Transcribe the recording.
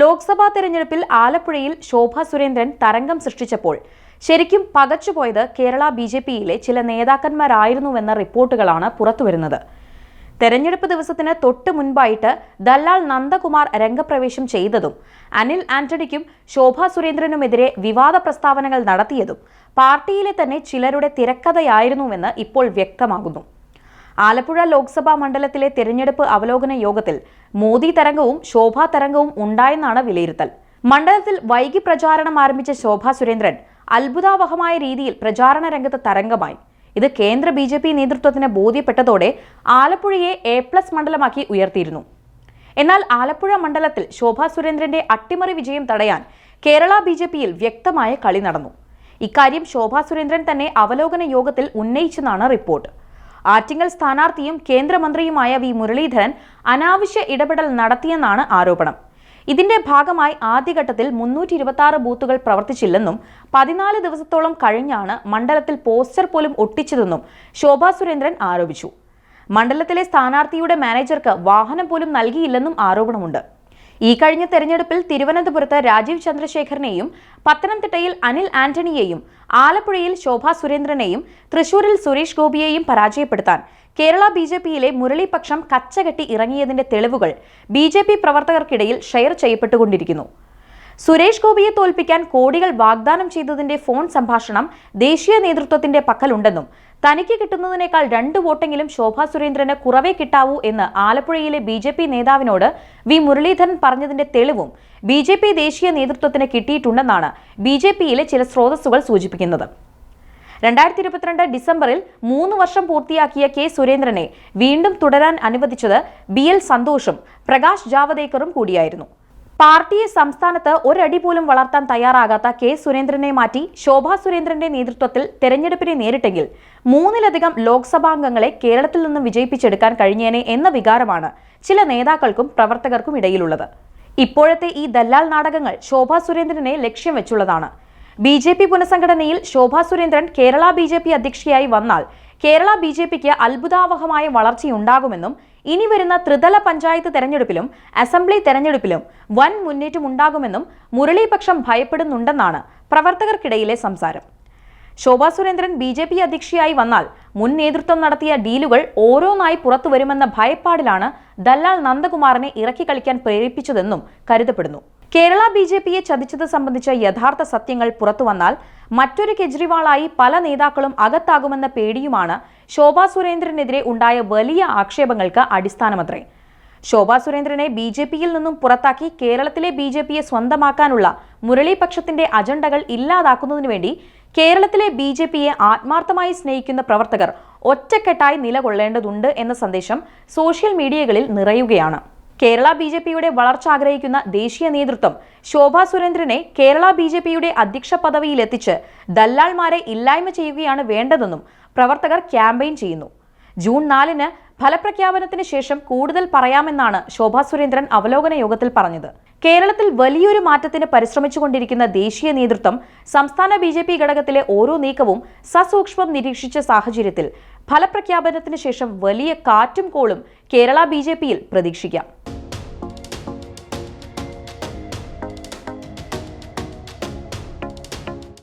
ലോക്സഭാ തെരഞ്ഞെടുപ്പിൽ ആലപ്പുഴയിൽ ശോഭ സുരേന്ദ്രൻ തരംഗം സൃഷ്ടിച്ചപ്പോൾ ശരിക്കും പകച്ചുപോയത് കേരള ബി ജെ പിയിലെ ചില നേതാക്കന്മാരായിരുന്നുവെന്ന റിപ്പോർട്ടുകളാണ് പുറത്തുവരുന്നത്. തെരഞ്ഞെടുപ്പ് ദിവസത്തിന് തൊട്ട് മുൻപായിട്ട് ദല്ലാൽ നന്ദകുമാർ രംഗപ്രവേശം ചെയ്തതും അനിൽ ആന്റണിക്കും ശോഭ സുരേന്ദ്രനുമെതിരെ വിവാദ പ്രസ്താവനകൾ നടത്തിയതും പാർട്ടിയിലെ തന്നെ ചിലരുടെ തിരക്കഥയായിരുന്നുവെന്ന് ഇപ്പോൾ വ്യക്തമാകുന്നു. ആലപ്പുഴ ലോക്സഭാ മണ്ഡലത്തിലെ തെരഞ്ഞെടുപ്പ് അവലോകന യോഗത്തിൽ മോദി തരംഗവും ശോഭാ തരംഗവും ഉണ്ടായെന്നാണ് വിലയിരുത്തൽ. മണ്ഡലത്തിൽ വൈകി പ്രചാരണം ആരംഭിച്ച ശോഭാ സുരേന്ദ്രൻ അത്ഭുതാവഹമായ രീതിയിൽ പ്രചാരണ രംഗത്ത് തരംഗമായി. ഇത് കേന്ദ്ര ബി ജെ പി നേതൃത്വത്തിന് ബോധ്യപ്പെട്ടതോടെ ആലപ്പുഴയെ എ പ്ലസ് മണ്ഡലമാക്കി ഉയർത്തിയിരുന്നു. എന്നാൽ ആലപ്പുഴ മണ്ഡലത്തിൽ ശോഭാ സുരേന്ദ്രന്റെ അട്ടിമറി വിജയം തടയാൻ കേരള ബി ജെ പിയിൽ വ്യക്തമായ കളി നടന്നു. ഇക്കാര്യം ശോഭാ സുരേന്ദ്രൻ തന്നെ അവലോകന യോഗത്തിൽ ഉന്നയിച്ചെന്നാണ് റിപ്പോർട്ട്. ആറ്റിങ്ങൽ സ്ഥാനാർത്ഥിയും കേന്ദ്രമന്ത്രിയുമായ വി മുരളീധരൻ അനാവശ്യ ഇടപെടൽ നടത്തിയെന്നാണ് ആരോപണം. ഇതിന്റെ ഭാഗമായി ആദ്യഘട്ടത്തിൽ മുന്നൂറ്റി ഇരുപത്തി ആറ് ബൂത്തുകൾ പ്രവർത്തിച്ചില്ലെന്നും പതിനാല് ദിവസത്തോളം കഴിഞ്ഞാണ് മണ്ഡലത്തിൽ പോസ്റ്റർ പോലും ഒട്ടിച്ചതെന്നും ശോഭാ സുരേന്ദ്രൻ ആരോപിച്ചു. മണ്ഡലത്തിലെ സ്ഥാനാർത്ഥിയുടെ മാനേജർക്ക് വാഹനം പോലും നൽകിയില്ലെന്നും ആരോപണമുണ്ട്. ഈ കഴിഞ്ഞ തെരഞ്ഞെടുപ്പിൽ തിരുവനന്തപുരത്ത് രാജീവ് ചന്ദ്രശേഖരനെയും പത്തനംതിട്ടയിൽ അനിൽ ആന്റണിയെയും ആലപ്പുഴയിൽ ശോഭാ സുരേന്ദ്രനെയും തൃശൂരിൽ സുരേഷ് ഗോപിയെയും പരാജയപ്പെടുത്താൻ കേരള ബി ജെ പിയിലെ മുരളീപക്ഷം കച്ചകെട്ടി ഇറങ്ങിയതിന്റെ തെളിവുകൾ ബി ജെ പി പ്രവർത്തകർക്കിടയിൽ ഷെയർ ചെയ്യപ്പെട്ടുകൊണ്ടിരിക്കുന്നു. സുരേഷ് ഗോപിയെ തോൽപ്പിക്കാൻ കോടികൾ വാഗ്ദാനം ചെയ്തതിന്റെ ഫോൺ സംഭാഷണം ദേശീയ നേതൃത്വത്തിന്റെ പക്കലുണ്ടെന്നും തനിക്ക് കിട്ടുന്നതിനേക്കാൾ രണ്ട് വോട്ടെങ്കിലും ശോഭാ സുരേന്ദ്രന് കുറവേ കിട്ടാവൂ എന്ന് ആലപ്പുഴയിലെ ബി ജെ പി നേതാവിനോട് വി മുരളീധരൻ പറഞ്ഞതിന്റെ തെളിവും ബി ജെ പി ദേശീയ നേതൃത്വത്തിന് കിട്ടിയിട്ടുണ്ടെന്നാണ് ബി ജെ പിയിലെ ചില സ്രോതസ്സുകൾ സൂചിപ്പിക്കുന്നത്. രണ്ടായിരത്തി ഇരുപത്തിരണ്ട് ഡിസംബറിൽ മൂന്ന് വർഷം പൂർത്തിയാക്കിയ കെ സുരേന്ദ്രനെ വീണ്ടും തുടരാൻ അനുവദിച്ചത് ബി എൽ സന്തോഷും പ്രകാശ് ജാവദേക്കറും കൂടിയായിരുന്നു. പാർട്ടിയെ സംസ്ഥാനത്ത് ഒരടി പോലും വളർത്താൻ തയ്യാറാകാത്ത കെ സുരേന്ദ്രനെ മാറ്റി ശോഭാ സുരേന്ദ്രന്റെ നേതൃത്വത്തിൽ തെരഞ്ഞെടുപ്പിനെ നേരിട്ടെങ്കിൽ മൂന്നിലധികം ലോക്സഭാംഗങ്ങളെ കേരളത്തിൽ നിന്നും വിജയിപ്പിച്ചെടുക്കാൻ കഴിഞ്ഞേനെ എന്ന വികാരമാണ് ചില നേതാക്കൾക്കും പ്രവർത്തകർക്കും ഇടയിലുള്ളത്. ഇപ്പോഴത്തെ ഈ ദല്ലാൽ നാടകങ്ങൾ ശോഭാ സുരേന്ദ്രനെ ലക്ഷ്യം വെച്ചുള്ളതാണ്. B J P പുനഃസംഘടനയിൽ Shobha Surendran Kerala B J P അധ്യക്ഷയായി വന്നാൽ കേരള ബി ജെ പിക്ക് അത്ഭുതാവഹമായ വളർച്ചയുണ്ടാകുമെന്നും ഇനി വരുന്ന ത്രിതല പഞ്ചായത്ത് തെരഞ്ഞെടുപ്പിലും അസംബ്ലി തെരഞ്ഞെടുപ്പിലും വൻ മുന്നേറ്റം ഉണ്ടാകുമെന്നും മുരളീപക്ഷം ഭയപ്പെടുന്നുണ്ടെന്നാണ് പ്രവർത്തകർക്കിടയിലെ സംസാരം. Shobha Surendran B J P അധ്യക്ഷയായി വന്നാൽ മുൻ നേതൃത്വം നടത്തിയ ഡീലുകൾ ഓരോന്നായി പുറത്തു വരുമെന്ന ഭയപ്പാടിലാണ് ദല്ലാൽ നന്ദകുമാറിനെ ഇറക്കി കളിക്കാൻ പ്രേരിപ്പിച്ചതെന്നും കരുതപ്പെടുന്നു. കേരള ബി ജെ പിയെ ചതിച്ചത് സംബന്ധിച്ച യഥാർത്ഥ സത്യങ്ങൾ പുറത്തുവന്നാൽ മറ്റൊരു കെജ്രിവാളായി പല നേതാക്കളും അകത്താകുമെന്ന പേടിയുമാണ് ശോഭാ സുരേന്ദ്രനെതിരെ ഉണ്ടായ വലിയ ആക്ഷേപങ്ങൾക്ക് അടിസ്ഥാനമത്രേ. ശോഭാ സുരേന്ദ്രനെ ബി ജെ പിയിൽ നിന്നും പുറത്താക്കി കേരളത്തിലെ ബി ജെ പിയെ സ്വന്തമാക്കാനുള്ള മുരളീപക്ഷത്തിന്റെ അജണ്ടകൾ ഇല്ലാതാക്കുന്നതിനു വേണ്ടി കേരളത്തിലെ ബി ജെ പിയെ ആത്മാർത്ഥമായി സ്നേഹിക്കുന്ന പ്രവർത്തകർ ഒറ്റക്കെട്ടായി നിലകൊള്ളേണ്ടതുണ്ട് എന്ന സന്ദേശം സോഷ്യൽ മീഡിയകളിൽ നിറയുകയാണ്. കേരള ബി ജെ പിയുടെ വളർച്ച ആഗ്രഹിക്കുന്ന ദേശീയ നേതൃത്വം ശോഭാ സുരേന്ദ്രനെ കേരള ബി ജെ പിയുടെ അധ്യക്ഷ പദവിയിലെത്തിച്ച് ദല്ലാൾമാരെ ഇല്ലായ്മ ചെയ്യുകയാണ് വേണ്ടതെന്നും പ്രവർത്തകർ ക്യാമ്പയിൻ ചെയ്യുന്നു. ജൂൺ നാലിന് ഫലപ്രഖ്യാപനത്തിന് ശേഷം കൂടുതൽ പറയാമെന്നാണ് ശോഭാ സുരേന്ദ്രൻ അവലോകന യോഗത്തിൽ പറഞ്ഞത്. കേരളത്തിൽ വലിയൊരു മാറ്റത്തിന് പരിശ്രമിച്ചുകൊണ്ടിരിക്കുന്ന ദേശീയ നേതൃത്വം സംസ്ഥാന ബി ഘടകത്തിലെ ഓരോ നീക്കവും സസൂക്ഷ്മം നിരീക്ഷിച്ച സാഹചര്യത്തിൽ ഫലപ്രഖ്യാപനത്തിന് ശേഷം വലിയ കാറ്റും കോളും കേരള ബി പ്രതീക്ഷിക്കാം.